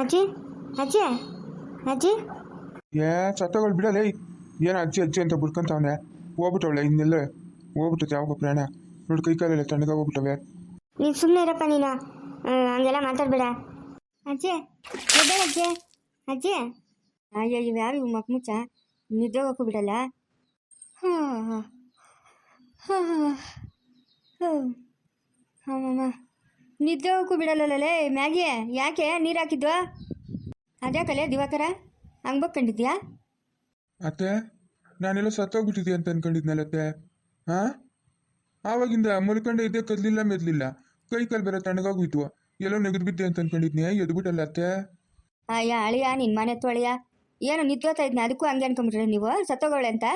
ಅಜ್ಜಿ? ಅಜ್ಜಿ? ಅಜ್ಜಿ? ಏ ಸತ್ತಗಳ್ ಬಿಡಲೇ. ಏನು ಅಜ್ಜಿ ಅಜ್ಜಿ ಅಂತ ಬಿಡ್ಕೊಂತವನೆ ಹೋಗ್ಬಿಟ್ಟವಳೆ ಇನ್ನೆಲ್ಲ. ಹೋಗ್ಬಿಟ್ಟೈತೆ ಯಾವಾಗ ಪ್ರಾಣ ನೋಡಿ ಕೈ ಕಾಲೆಲ್ಲ ತಣ್ಣಗೆ ಹೋಗ್ಬಿಟ್ಟವೆ. ನೀನು ಸುಮ್ಮನೆ ಇರಪ್ಪ ನೀನು. ಹಂಗೆಲ್ಲ ಮಾತಾಡ್ಬೇಡ. ಅಜ್ಜಿ ಎದ್ದೇಳು ಅಜ್ಜಿ. ಅಜ್ಜಿ? ಅಯ್ಯೋ ಇವು ಯಾರು ಇವು ಮಕ್ ಮುಚ್ಚ? ನಿದ್ದೆ ಹೋಗಕ್ಕೂ ಬಿಡಲ್ಲ. ಹಾಂ ಹಾಂ ಹಾಂ ನಿದ್ದೆ ಹೋಗಕ್ಕೂ ಬಿಡಲ್ಲಲ್ಲೇ ಮ್ಯಾಗಿ ಯಾಕೆ ನೀರು ಹಾಕಿದ್ವಾ? ಅದ್ಯಾಕಲೆ ದಿವಾಕರ. ಹಂಗೆ ಬಕ್ಕೊಂಡಿದ್ಯಾ ಅತ್ತೆ ನಾನೆಲ್ಲ ಸತ್ತೋಗ್ಬಿಟ್ಟಿದ್ದೆ ಅಂತ ಅನ್ಕೊಂಡಿದ್ನಲ್ಲತ್ತೆ ಹಾಂ ಆವಾಗಿಂದ ಮಲ್ಕೊಂಡೆ ಇದ್ದೆ ಕದ್ಲಿಲ್ಲ ಮೆದ್ಲಿಲ್ಲ. ಕೈ ಕಾಲು ಬೇರೆ ತಣ್ಣಗಾಗ್ಬಿಟ್ವು. ಎಲ್ಲೋ ಬಿದ್ದೆ ಅಂತ ಅನ್ಕೊಂಡಿದ್ನೆ ಎದ್ಬಿಟ್ಟಲ್ಲ ಅತ್ತೆ. ಅಯ್ಯ ಅಳಿಯ ನಿನ್ನ ಮನೆ ತೊಳೆಯ ಏನು ನಿದ್ದೋತಾ ಇದ್ನ? ಅದಕ್ಕೂ ಹಂಗೆ ಅನ್ಕೊಂಡ್ಬಿಟ್ರೆ ನೀವು? ಸತ್ತೋಗೋಳೆ ಅಂತ?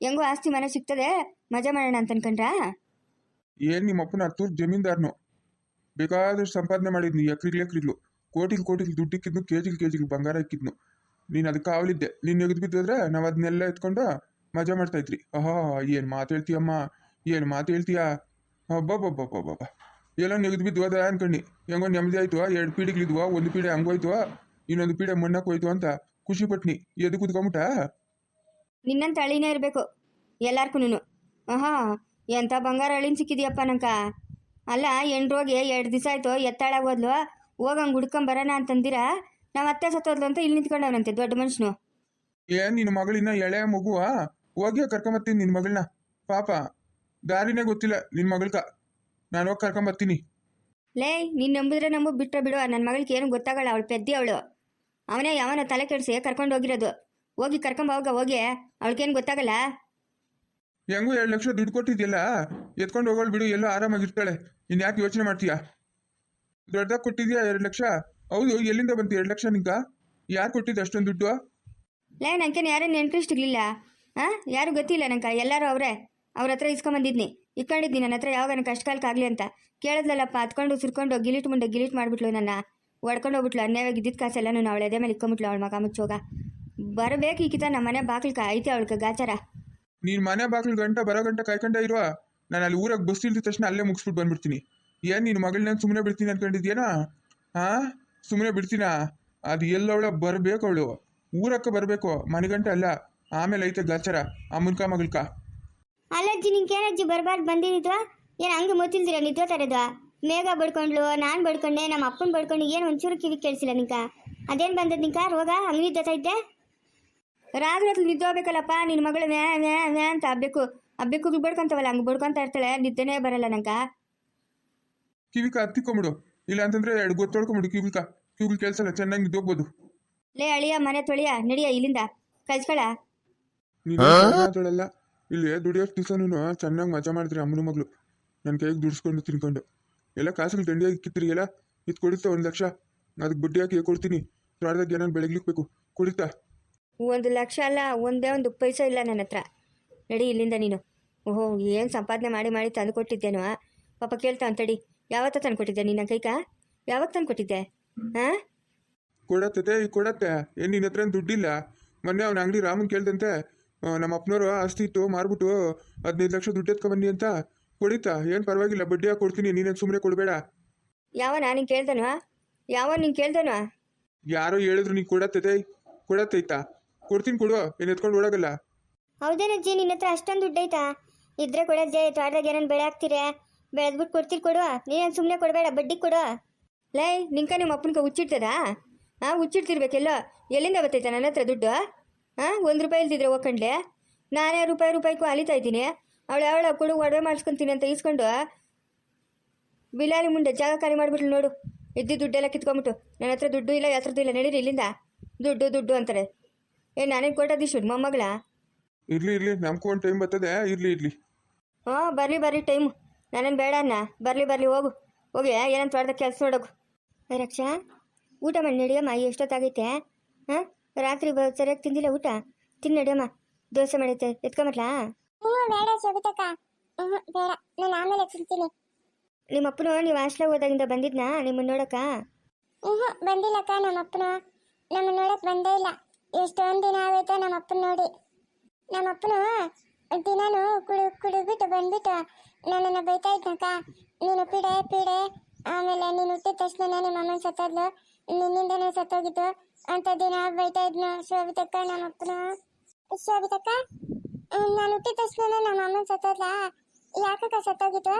ಹೆಂಗೋ ಆಸ್ತಿ ಮನೆ ಸಿಗ್ತದೆ ಮಜಾ ಮಾಡೋಣ ಅಂತ ಅನ್ಕೊಂಡ್ರಾ? ಏನು ನಿಮ್ಮ ಅಪ್ಪನ ಹತ್ತೂರು ಜಮೀನ್ದಾರನು. ಬೇಕಾದಷ್ಟು ಸಂಪಾದನೆ ಮಾಡಿದ್ನಿ ಎಕ್ರಿಗ್ಲು ಎಕ್ರಿಗ್ಲು ಕೋಟಿಗೆ ಕೋಟಿಗೆ ದುಡ್ಡಿಕ್ಕಿದ್ನು ಕೇಜಿಗೆ ಕೇಜಿಗೆ ಬಂಗಾರ ಇಕ್ಕಿದ್ನು. ನೀನು ಅದಕ್ಕೆ ಕಾವಲಿದ್ದೆ ನೀನು ಎಗ್ದು ಬಿದ್ದಿದ್ರೆ ನಾವು ಅದನ್ನೆಲ್ಲ ಎತ್ಕೊಂಡು ಮಜಾ ಮಾಡ್ತಾ ಇದ್ರಿ. ಏನು ಮಾತು ಹೇಳ್ತೀಯಮ್ಮ? ಏನು ಮಾತು ಹೇಳ್ತೀಯಾ? ಅಬ್ಬಬ್ಬಬ್ಬಬ್ಬಬ್ಬ. ಎಲ್ಲ ನೆಗೆದು ಬಿದ್ದು ಅದ ಅನ್ಕಂಡು. ಹೆಂಗೋ ನೆಮ್ಮದಿ ಆಯ್ತು, ಎರಡು ಪೀಡಿಗಳಿದ್ವ, ಒಂದು ಪೀಡೆ ಹಂಗೋಯ್ತು ಇನ್ನೊಂದು ಪೀಡೆ ಮಣ್ಣಕ್ಕೆ ಹೋಯ್ತು ಅಂತ ಖುಷಿ ಪಟ್ನಿ. ಎದು ಕುತ್ಕೊಂಬಿಟ್ಟ? ನಿನ್ನಂತ ಅಳಿನೇ ಇರಬೇಕು ನೀನು ಆಹಾ ಎಂಥ ಬಂಗಾರ ಅಳಿನ್ ಸಿಕ್ಕಿದ್ಯಪ್ಪ ನಂಕ. ಅಲ್ಲ ಎಂಡ್ರೋಗಿ ಎರಡು ದಿವಸ ಆಯಿತು ಎತ್ತಾಳಾಗ ಹೋದ್ಲು. ಹೋಗಂಗೆ ಹುಡ್ಕೊಂಬರೋಣ ಅಂತಂದಿರಾ. ನಾವು ಅತ್ತೆ ಸತ್ತೋದ್ಲು ಅಂತ ಇಲ್ಲಿ ನಿಂತ್ಕೊಂಡವನಂತೆ ದೊಡ್ಡ ಮನುಷ್ಯನು. ಏ ನಿನ್ನ ಮಗಳಿನ್ನ ಎಳೆ ಮಗುವ? ಹೋಗಿ ಕರ್ಕೊಂಬರ್ತೀನಿ ನಿನ್ನ ಮಗಳನ್ನ ಪಾಪ ದಾರಿನೇ ಗೊತ್ತಿಲ್ಲ ನಿನ್ನ ಮಗಳ್ಕ. ನಾನು ಹೋಗಿ ಕರ್ಕೊಂಬರ್ತೀನಿ ಲೇ ನೀನು ನಂಬಿದ್ರೆ ನಂಬು ಬಿಟ್ರೆ ಬಿಡು. ನನ್ನ ಮಗಳಿಗೆ ಏನು ಗೊತ್ತಾಗಲ್ಲ ಅವಳು ಪೆದ್ದಿ ಅವಳು. ಅವನೇ ಯಾವನ ತಲೆ ಕೆಡಿಸಿ ಕರ್ಕೊಂಡು ಹೋಗಿರೋದು. ಹೋಗಿ ಕರ್ಕೊಂಬೋಗ ಹೋಗಿ. ಅವಳಿಗೇನು ಗೊತ್ತಾಗಲ್ಲ? ಹೆಂಗೂ ಎರಡು ಲಕ್ಷ ದುಡ್ಡು ಕೊಟ್ಟಿದ್ಯಲ್ಲ? ಎತ್ಕೊಂಡು ಹೋಗೋಳು ಬಿಡು, ಎಲ್ಲೋ ಆರಾಮಾಗಿರ್ತಾಳೆ. ಇನ್ನು ಯಾಕೆ ಯೋಚನೆ ಮಾಡ್ತೀಯಾ? ದೊಡ್ಡದಾಗಿ ಕೊಟ್ಟಿದ್ಯಾ ಎರಡು ಲಕ್ಷ? ಹೌದು, ಎಲ್ಲಿಂದ ಬಂತು ಎರಡು ಲಕ್ಷ ನಿಂಗ ಯಾರು ಕೊಟ್ಟಿದ್ದು ಅಷ್ಟೊಂದು ದುಡ್ಡು? ಲೇ ನನ್ಕೇನು ಯಾರೇನು ಇಂಟ್ರೆಸ್ಟ್ ಇರಲಿಲ್ಲ. ಹಾಂ ಯಾರು ಗೊತ್ತಿಲ್ಲ ನಂಗೆ, ಎಲ್ಲರೂ ಅವರೇ. ಅವ್ರ ಹತ್ರ ಇಸ್ಕೊಂಬಂದಿದ್ನಿ. ಇಟ್ಕೊಂಡಿದ್ನಿ ನನ್ನ ಹತ್ರ ಯಾವಾಗ ನನ್ನ ಕಷ್ಟ ಕಾಲಕ್ಕಾಗಲಿ ಅಂತ. ಕೇಳಿದ್ಲಲ್ಲಪ್ಪ ಹತ್ಕೊಂಡು ಸುರ್ಕೊಂಡು ಗಿಲಿಟ್ ಮುಂದೆ ಗಿಲಿಟ್ ಮಾಡಿಬಿಟ್ಲು ನನ್ನ. ಹೊಡ್ಕೊಂಡು ಹೋಗ್ಬಿಟ್ಲು, ಅನ್ಯಾಯವಾಗಿ ಇದ್ದಿದ್ದು ಕಾಸೆಲ್ಲ ನಾನು ಅವಳ ಎದೆ ಮೇಲೆ ಇಕ್ಕೊಂಬಿಟ್ಲು ಅವಳ ಮಗ ಮುಚ್ಚೋಗ. ಬರಬೇಕು ಈಕಿತ ನಮ್ಮ ಮನೆ ಬಾಗಿಲ್ಕ ಐತೆ ಅವಳಿಗೆ ಗಾಚಾರ. ನೀನು ಮನೆ ಬಾಗಿಲು ಗಂಟ, ಬರೋ ಗಂಟ ಕಾಯ್ಕೊಂಡ ಇರುವ. ನಾನು ಅಲ್ಲಿ ಊರಾಗ ಬಸ್ ಇಲ್ದ ತಕ್ಷಣ ಅಲ್ಲೇ ಮುಗಿಸ್ಬಿಟ್ಟು ಬಂದ್ಬಿಡ್ತೀನಿ. ಏನು ನಿನ್ನ ಮಗಳನ್ನ ಸುಮ್ಮನೆ ಬಿಡ್ತೀನಿ ಅನ್ಕೊಂಡಿದ್ಯೇನಾ ಹಾಂ ಸುಮ್ಮನೆ ಬಿಡ್ತೀನಾ? ಅದು ಎಲ್ಲವಳ ಬರಬೇಕು ಅವಳು. ಊರಕ್ಕೆ ಬರಬೇಕು ಮನೆಗಂಟ ಅಲ್ಲ. ಆಮೇಲೆ ಐತೆ ಗಾಚಾರ ಅಮ್ಮನ್ಕ ಮಗಳ್ಕ ಅಲ್ಲಜ್ಜಿ ನಿಂಗೇನಜ್ಜಿ ಬರಬಾರ್ದು ಬಂದಿದ್ವಾ ಏನು ಹಂಗೆ ಮೊತ್ತಿಲ್ದಿರ ನಿದ್ದೆ ತರದ ಮೇಘ ಬಡ್ಕೊಂಡ್ಲು ನಾನು ಬಡ್ಕೊಂಡೆ ನಮ್ಮ ಅಪ್ಪನ ಬಡ್ಕೊಂಡು ಏನು ಒಂಚೂರು ಕಿವಿ ಕೇಳಿಸಿಲ್ಲ ನಿಂಕ? ಅದೇನು ಬಂದದ್ ನಿಂಕ, ರೋಗ ಹಂಗೆ ನಿದ್ದೆ ಇದ್ದೆ ರಾತ್ರಿ ಹೊತ್ತು ನಿದ್ದೆ ಹೋಗ್ಬೇಕಲ್ಲಪ್ಪ ನಿನ್ನ ಮಗಳು ವ್ಯಾ ವ್ಯಾ ವ್ಯಾ ಅಂತ ಹಬ್ಬಬೇಕು ಹಬ್ಬಕ್ಕೆ ಬಡ್ಕೊಂತವಲ್ಲ ಹಂಗೆ ಬಡ್ಕೊಂತ ಇರ್ತಾಳೆ ನಿದ್ದೆನೇ ಬರಲ್ಲ ನಂಗ. ಕಿವಿಕ ಹತ್ತಿಕೊಂಬಿಡು ಇಲ್ಲ ಅಂತಂದ್ರೆ ಎರಡು ಗೊತ್ತೊಳ್ಕೊಂಬಿಡು ಕಿವಿಕ. ಕೆಲ್ಸ ಕೆಲಸಲ್ಲ ಚೆನ್ನಾಗಿ ನಿದ್ದೋಗ್ಬೋದು ಲೇ ಅಳಿಯ ಮನೆ ತೊಳಿಯ ನಡಿಯ ಇಲ್ಲಿಂದ. ಕಳ್ಸ್ಕೊಳ ನೀನು ಇಲ್ಲಿ ದುಡಿಯೋಷ್ಟು ದಿವಸನೂ ಚೆನ್ನಾಗಿ ಮಜಾ ಮಾಡಿದ್ರಿ ಅಮ್ಮನ ಮಗಳು. ನನ್ನ ಕೈಗೆ ದುಡಿಸ್ಕೊಂಡು ತಿನ್ಕೊಂಡು. ಎಲ್ಲ ಕಾಸುಗಳು ದಂಡಿಯಾಗಿ ಕಿತ್ತರಿಗೆಲ್ಲ ಇದು ಕೊಡುತ್ತಾ ಒಂದು ಲಕ್ಷ? ಅದಕ್ಕೆ ಬಡ್ಡಿ ಹಾಕಿ ಕೊಡ್ತೀನಿ. ಪ್ರಾರ್ದಾಗ ಏನಾರು ಬೆಳಗ್ಲಿಕ್ಬೇಕು. ಕೊಡುತ್ತಾ? ಒಂದು ಲಕ್ಷ ಅಲ್ಲ ಒಂದೇ ಒಂದು ಪೈಸೆ ಇಲ್ಲ ನನ್ನ ಹತ್ರ. ನಡಿ ಇಲ್ಲಿಂದ ನೀನು. ಓಹೋ ಏನು ಸಂಪಾದನೆ ಮಾಡಿ ಮಾಡಿ ತಂದು ಕೊಟ್ಟಿದ್ದೇನೋ ಪಾಪ ಕೇಳ್ತಾ ಅಂತಡಿ ಯಾವತ್ತ ತಂದು ಕೊಟ್ಟಿದ್ದೆ ನಿನ್ನ ಕೈಕ? ಯಾವಾಗ ತಂದು ಕೊಟ್ಟಿದ್ದೆ ಹಾಂ ಕೊಡತ್ತೆ ಈಗ ಕೊಡತ್ತೆ. ಏನು ನಿನ್ನ ಹತ್ರ ಏನ್ ದುಡ್ಡಿಲ್ಲ? ಮೊನ್ನೆ ಅವ್ನ ಅಂಗಡಿ ರಾಮನ್ ಕೇಳ್ದಂತೆ ನಮ್ಮ ಅಪ್ಪನವರು ಆಸ್ತಿ ಇತ್ತು ಮಾರ್ಬಿಟ್ಟು ಹದಿನೈದು ಲಕ್ಷ ದುಡ್ಡು ಎತ್ಕೊಂಬನ್ನಿ ಅಂತ. ಕೊಡಿತಾ? ಏನು ಪರವಾಗಿಲ್ಲ ಬಡ್ಡಿ ಹಾಕಿ ಕೊಡ್ತೀನಿ ನೀನೇನು ಸುಮ್ಮನೆ ಕೊಡಬೇಡ. ಯಾವ ನಾನು ಕೇಳ್ದನೋ ಯಾವ ನೀನು ಕೇಳ್ದನೋ ಯಾರೋ ಹೇಳಿದ್ರು ನೀನು ಕೊಡತ್ತೆ ಕೊಡತ್ತೈತಾ ಕೊಡ್ತೀನಿ ಕೊಡುವ ಏನು ಎತ್ಕೊಂಡು ಓಡಾಗಲ್ಲ. ಹೌದೇನಜ್ಜಿ ನಿನ್ನ ಹತ್ರ ಅಷ್ಟೊಂದು ದುಡ್ಡು ಐತಾ? ಇದ್ರೆ ಕೊಡಜ್ಜಿ ತೋಟದಾಗ ಏನೇನು ಬೆಳೆ ಹಾಕ್ತೀರಾ? ಬೆಳೆದ್ಬಿಟ್ಟು ಕೊಡ್ತೀರಿ ಕೊಡುವ ನೀನೇನು ಸುಮ್ಮನೆ ಕೊಡಬೇಡ ಬಡ್ಡಿ ಕೊಡು ಲೈ ನಿಂಕ ನಿಮ್ಮ ಅಪ್ಪನಿಗೆ ಹುಚ್ಚಿಡ್ತದಾ? ಹಾಂ ಹುಚ್ಚಿಡ್ತಿರ್ಬೇಕೆಲ್ಲೋ? ಎಲ್ಲಿಂದ ಬರ್ತೈತೆ ನನ್ನ ಹತ್ರ ದುಡ್ಡು? ಹಾಂ ಒಂದು ರೂಪಾಯಿ ಇಲ್ದಿದ್ರೆ ಹೋಗ್ಕೊಂಡ್ಲೆ? ನಾನೇ ರೂಪಾಯಿ ರೂಪಾಯಿಗೂ ಅಲಿತಾ ಇದ್ದೀನಿ. ಅವಳು ಯಾವಳ ಕೊಡು ಒಡವೆ ಮಾಡಿಸ್ಕೊಂತೀನಿ ಅಂತ ಇಸ್ಕೊಂಡು ಬಿಲಾಲಿ ಮುಂದೆ ಜಾಗ ಖಾಲಿ ಮಾಡಿಬಿಟ್ಲು ನೋಡು. ಇದ್ದಿದ್ದು ದುಡ್ಡೆಲ್ಲ ಕಿತ್ಕೊಂಬಿಟ್ಟು. ನನ್ನ ಹತ್ರ ದುಡ್ಡು ಇಲ್ಲ ಯಾತ್ರದ್ದು ಇಲ್ಲ ನಡೀರಿ ಇಲ್ಲಿಂದ. ದುಡ್ಡು ದುಡ್ಡು ಅಂತಾರೆ. ಏ ನಾನೇನು ಕೊಟ್ಟದಿಷ್ಟು ಮೊಮ್ಮಗಳ ಇರ್ಲಿ ಇರ್ಲಿ ನಮ್ಗೂ ಒಂದು ಟೈಮ್ ಬರ್ತದೆ. ಇರ್ಲಿ ಇರ್ಲಿ. ಹಾಂ ಬರಲಿ ಬರ್ರಿ ಟೈಮ್ ನಾನೇನು ಬೇಡ ಅಣ್ಣ ಬರಲಿ ಬರಲಿ ಹೋಗು. ಹೋಗಿ ಏನಂತ ತೊಡ್ದ ಕೆಲಸ ನೋಡೋಕು ರಕ್ಷಾ ಊಟ ಮಾಡಿ ನಡಿಯಮ್ಮ ಎಷ್ಟೊತ್ತಾಗೈತೆ? ಹಾಂ ರಾತ್ರಿ ಬ ಸರಿಯಾಗಿ ತಿಂದಿಲ್ಲ ಊಟ? ತಿನ್ನಿ ನಡಿಯಮ್ಮ. ದೋಸೆ ಮಾಡೈತೆ ಎತ್ಕೊಂಬಟ್ಲಾ ಹ್ಞೂ ಬೇಡ ಹ್ಞೂ ಬೇಡ. ನಾನು ಆಮೇಲೆ ತಿಂತೀನಿ. ನಿಮ್ಮ ಅಪ್ಪನ ನೀವು ಹಾಸ್ಟ್ಲಾಗ ಹೋದಾಗಿಂದ ಬಂದಿದ್ನಾ ನಿಮ್ಮನ್ನ ನೋಡಕ್ಕ ಹ್ಞೂ ಬಂದಿಲ್ಲಕ್ಕ ನಮ್ಮ ಅಪ್ಪನ ನಮ್ಮ ನೋಡಕ್ ಬಂದೇ ಇಲ್ಲ. ಎಷ್ಟೊಂದು ದಿನ ಆಗೈತೆ ನಮ್ಮ ಅಪ್ಪನ ನೋಡಿ. ನಮ್ಮ ಅಪ್ಪನು ದಿನಾನು ಕುಡು ಕುಡಿದ್ಬಿಟ್ಟು ಬಂದ್ಬಿಟ್ಟು ನನ್ನನ್ನು ಬೈತಾ ಇದ್ನಕ್ಕ ನೀನು ಪೀಡೆ ಪೀಡೆ. ಆಮೇಲೆ ನೀನು ಹುಟ್ಟಿದ ತಕ್ಷಣ ನಿಮ್ಮ ಅಮ್ಮನ ಸತ್ತದ್ಲು. ನಿನ್ನಿಂದನೇ ಸತ್ತೋಗಿದ್ದು. ಅಂತ ದಿನ ಬೈತಾ ಇದ್ನು ಶೋಭಿತಕ್ಕ ನಮ್ಮ ಅಪ್ಪನ ಶೋಭಿತಕ್ಕ, ನಾನು ಹುಟ್ಟಿದ ತಕ್ಷಣ ನಮ್ಮ ಅಮ್ಮನ ಸತ್ತೋದ್ಲ? ಯಾಕಕ್ಕ ಸತ್ತೋಗಿತ್ತು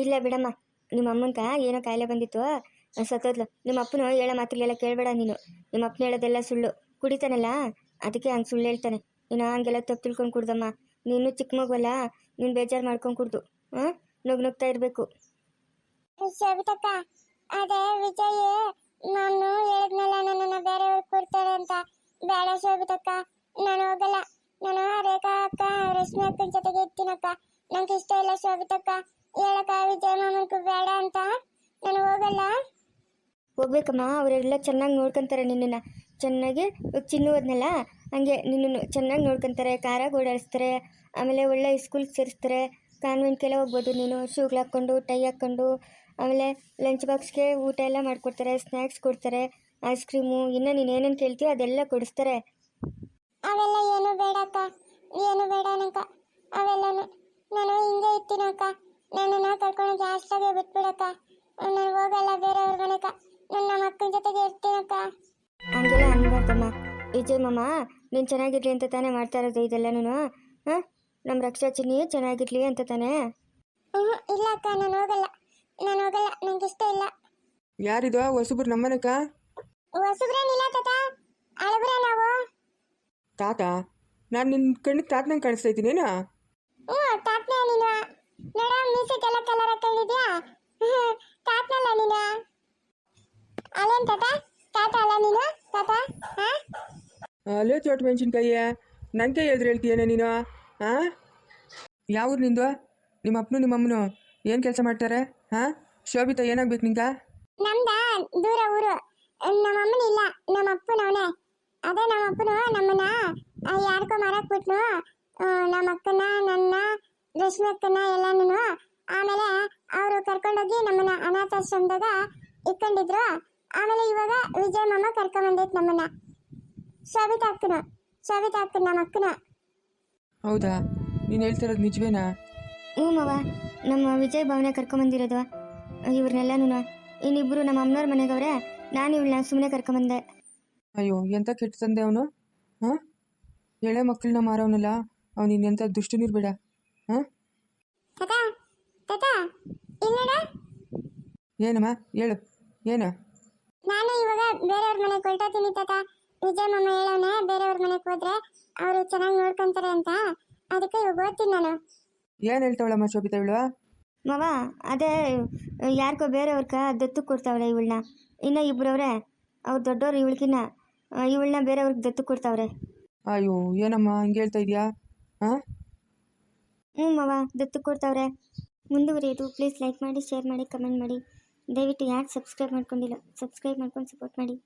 ಇಲ್ಲ ಬಿಡಮ್ಮ, ನಿಮ್ಮ ಅಮ್ಮನ್ಕ ಏನೋ ಕಾಯಿಲೆ ಬಂದಿತ್ತು. ಸತ್ತೋದ್ಲು. ನಿಮ್ಮ ಅಪ್ಪನು ಹೇಳೋ ಮಾತುಗಳೆಲ್ಲ ಕೇಳಬೇಡ ನೀನು. ನಿಮ್ಮ ಅಪ್ಪನ ಹೇಳೋದೆಲ್ಲ ಸುಳ್ಳು. ಕುಡಿತಾನಲ್ಲ? ಅದಕ್ಕೆ ಹಂಗೆ ಸುಳ್ಳು ಹೇಳ್ತಾನೆ. ಇನ್ನು ಹಂಗೆಲ್ಲ ತಪ್ಪು ತಿಳ್ಕೊಂಡು ಕುಡ್ದಮ್ಮ. ನೀನು ಚಿಕ್ಕ ಮಗುವಲ್ಲ ನೀನು ಬೇಜಾರು ಮಾಡ್ಕೊಂಡು ಕುಡ್ದು. ಹಾಂ? ನುಗ್ ನುಗ್ತಾ ಇರಬೇಕು. ಅದೇ ವಿಜಯ್ ನಾನು ಹೇಳಿದ್ನಲ್ಲ ನನ್ನನ್ನ ಬೇರೆಯವ್ರು ಕೊಡ್ತಾರೆ ಅಂತ. ಬೇಡ ಶೋಭಿತಕ್ಕ ನಾನು ಹೋಗಲ್ಲ. ನಾನು ರೇಖಾ ಅಕ್ಕ ರಶ್ಮಿ ಅಕ್ಕನ ಜೊತೆಗೆ ಇರ್ತೀನಕ್ಕ. ನಂಗೆ ಇಷ್ಟ ಇಲ್ಲ ಶೋಭಿತಕ್ಕ ಹೇಳಕ್ಕ ವಿಜಯ್ ಮಾಮನ್ಗೂ ಬೇಡ ಅಂತ. ನಾನು ಹೋಗಲ್ಲ. ಹೋಗ್ಬೇಕಮ್ಮ ಅವರೆಲ್ಲ ಚೆನ್ನಾಗಿ ನೋಡ್ಕೊಂತಾರೆ ನಿನ್ನನ್ನು. ಚೆನ್ನಾಗಿ ಚಿನ್ನು ಹಾಗೆ ಹಂಗೆ ನಿನ್ನನ್ನು ಚೆನ್ನಾಗಿ ನೋಡ್ಕೊಂತಾರೆ ಕಾರಾಗಿ ಓಡಾಡಿಸ್ತಾರೆ ಆಮೇಲೆ ಒಳ್ಳೆ ಸ್ಕೂಲ್ಗೆ ಸೇರಿಸ್ತಾರೆ ಕಾನ್ವೆಂಟ್ಗೆಲ್ಲ ಹೋಗ್ಬೋದು ನೀನು, ಶೂಗಳು ಹಾಕ್ಕೊಂಡು ಟೈ ಹಾಕ್ಕೊಂಡು, ಆಮೇಲೆ ಲಂಚ್ ಬಾಕ್ಸ್ಗೆ ಊಟ ಎಲ್ಲ ಮಾಡಿಕೊಡ್ತಾರೆ ಸ್ನ್ಯಾಕ್ಸ್ ಕೊಡ್ತಾರೆ ಐಸ್ ಕ್ರೀಮು ಇನ್ನು ನೀನು ಏನೇನು ಕೇಳ್ತೀಯೋ ಅದೆಲ್ಲ ಕೊಡಿಸ್ತಾರೆ. ಅವೆಲ್ಲ ಏನು ಬೇಡಕ್ಕ ಏನು ಬೇಡ ನಂಕ ಅವೆಲ್ಲನು ನಾನು ಹಿಂಗೆ ಇರ್ತೀನಕ್ಕ ನನ್ನನ್ನ ಕರ್ಕೊಂಡು ಹಾಸ್ಟೆಲ್ಗೆ ಬಿಟ್ಬಿಡಕ್ಕ ನಾನು ಹೋಗಲ್ಲ ಬೇರೆಯವ್ರ ಮನೆಕ ನನ್ನ ಮಕ್ಕಳ ಜೊತೆಗೆ ಇರ್ತೀನಕ್ಕ ಅನ್ಬಾರ್ದಮ್ಮ ಮಮ್ಮ ಮಾಮ ನೀನು ಚೆನ್ನಾಗಿರ್ಲಿ ಅಂತ ತಾನೇ ಮಾಡ್ತಾ ಇರೋದು ನಾನು? ಹಾಂ? ನಮ್ಮ ರಕ್ಷಾ ಚಿನ್ನಿ ಚೆನ್ನಾಗಿರ್ಲಿ ಅಂತ ತಾನೇ? ಹ್ಞೂ ಇಲ್ಲ ಅಕ್ಕ ನಾನು ಹೋಗಲ್ಲ. ನಾನು ಹೋಗಲ್ಲ ನಂಗೆ ಇಷ್ಟ ಇಲ್ಲ. ಯಾರಿದು? ಹೊಸಬ್ರು ನಮ್ಮನೆಕ? ಹೊಸಬ್ರೇನಿಲ್ಲ ತಾತ ಅಳಬ್ರ ನಾವು. ತಾತ? ನಾನು ನಿನ್ನ ಕಣ್ಣಿಗೆ ತಾತನಂಗೆ ಕಾಣಿಸ್ತಾ ಇದ್ದೀನೇನಾ ಹ್ಞೂ ತಾತನೇ ನೀನು? ನೋಡ ಮೀಸಕ್ಕೆಲ್ಲ ಕಲರ್ ಹಾಕೊಂಡಿದ್ಯಾ? ತಾತನಲ್ಲ ನೀನು? ಅಲ್ಲೇನು ತಾತ? ತಾತ ಅಲ್ಲ ನೀನು? ತಾತ ಹಾ? ಅಲ್ಲೇ ಚೋಟ್ ಮೆಣಸಿನ್ಕಾಯಿ ನನ್ನ ಕೈ ಎದುರು ಹೇಳ್ತೀಯೇನೆ ನೀನು? ಹಾಂ? ಯಾವ್ದು ನಿಂದು? ನಿಮ್ಮ ಅಪ್ಪನು ನಿಮ್ಮ ಅಮ್ಮನು ಏನು ಕೆಲಸ ಮಾಡ್ತಾರೆ? ಹಾಂ? ಶೋಭಿತಾ ಏನಾಗ್ಬೇಕು ನಿಂಗೆ? ನಮ್ದ ದೂರ ಊರು. ನಮ್ಮ ಅಮ್ಮನ ಇಲ್ಲ ನಮ್ಮ ಅಪ್ಪನವನೇ. ಅದೇ ನಮ್ಮ ಅಪ್ಪನು ನಮ್ಮನ್ನ ಆ, ಯಾರ್ಕೋ ಮಾರಕ್ ಬಿಟ್ನು. ಆ, ನಮ್ಮ ಅಕ್ಕನ ನನ್ನ ರಶ್ಮಿ ಅಕ್ಕನ ಎಲ್ಲಾನು ಆಮೇಲೆ ಅವರು ಕರ್ಕೊಂಡೋಗಿ ನಮ್ಮನ್ನ ಅನಾಥಾಶ್ರಮದಾಗ ಇಟ್ಕೊಂಡಿದ್ರು. ಆಮೇಲೆ ಇವಾಗ ವಿಜಯ್ ಮಾಮ ಕರ್ಕೊಂಡು ಬಂದೈತ್ ನಮ್ಮನ್ನ. ಶೋಭಿತಾ ಅಕ್ಕನ ಶೋಭಿತಾ ಅಕ್ಕನ ನಮ್ಮ ಅಕ್ಕನ. ಹೌದಾ? ನೀನು ಹೇಳ್ತಿರೋದು ನಿಜವೇನಾ? ಹ್ಞೂ ಮಾವ ನಮ್ಮ ವಿಜಯ್ ಭವನ ಕರ್ಕೊಂಬಂದಿರೋದು ಇವ್ರನ್ನೆಲ್ಲನೂ ಇನ್ನಿಬ್ಬರು ನಮ್ಮ ಅಮ್ಮನವ್ರ ಮನೆಗವ್ರೆ ನಾನು ಇವಳನ್ನ ಸುಮ್ಮನೆ ಕರ್ಕೊಂಬಂದೆ. ಅಯ್ಯೋ ಎಂಥ ಕೆಟ್ಟ ತಂದೆ ಅವನು? ಹಾಂ? ಎಳೆ ಮಕ್ಕಳನ್ನ ಮಾರವನಲ್ಲ ಅವನು ಇನ್ನೆಂಥ ದುಷ್ಟನಿರ್ಬೇಡ ಹಾಂ? ತಾತ ತಾತ ಇಲ್ಲಡ ಏನಮ್ಮ? ಹೇಳು ಏನು? ನಾನು ಇವಾಗ ಬೇರೆಯವ್ರ ಮನೆಗೆ ಹೊರಟೋತೀನಿ ತಾತ. ವಿಜಯ್ ಮಾಮ ಹೇಳೋನೆ ಬೇರೆಯವ್ರ ಮನೆಗೆ ಹೋದ್ರೆ ಅವರು ಚೆನ್ನಾಗಿ ನೋಡ್ಕೊಂತಾರೆ ಅಂತ. ಅದಕ್ಕೆ ಇವಾಗ ಓದ್ತೀನಿ ನಾನು. ಏನು ಹೇಳ್ತಾವಳಮ್ಮ ಶೋಭಿತಾ ಇವಳು? ಮಾವ ಅದೇ ಯಾರಿಗೋ ಬೇರೆಯವ್ರಕ ದತ್ತು ಕೊಡ್ತಾವ್ರೆ ಇವಳನ್ನ ಇನ್ನು ಇಬ್ಬರವ್ರೆ ಅವ್ರು ದೊಡ್ಡವ್ರು ಇವಳಿಗಿನ್ನ ಇವಳನ್ನ ಬೇರೆಯವ್ರಿಗೆ ದತ್ತು ಕೊಡ್ತಾವ್ರೆ. ಅಯ್ಯೋ ಏನಮ್ಮ ಹಿಂಗೆ ಹೇಳ್ತಾ ಇದೆಯಾ? ಹಾಂ? ಹ್ಞೂ ಮಾವ ದತ್ತು ಕೊಡ್ತಾವ್ರೆ. ಮುಂದುವರಿಯೋದು ಪ್ಲೀಸ್ ಲೈಕ್ ಮಾಡಿ ಶೇರ್ ಮಾಡಿ ಕಮೆಂಟ್ ಮಾಡಿ. ದಯವಿಟ್ಟು ಯಾಕೆ ಸಬ್ಸ್ಕ್ರೈಬ್ ಮಾಡ್ಕೊಂಡಿಲ್ಲ ಸಬ್ಸ್ಕ್ರೈಬ್ ಮಾಡ್ಕೊಂಡು ಸಪೋರ್ಟ್ ಮಾಡಿ.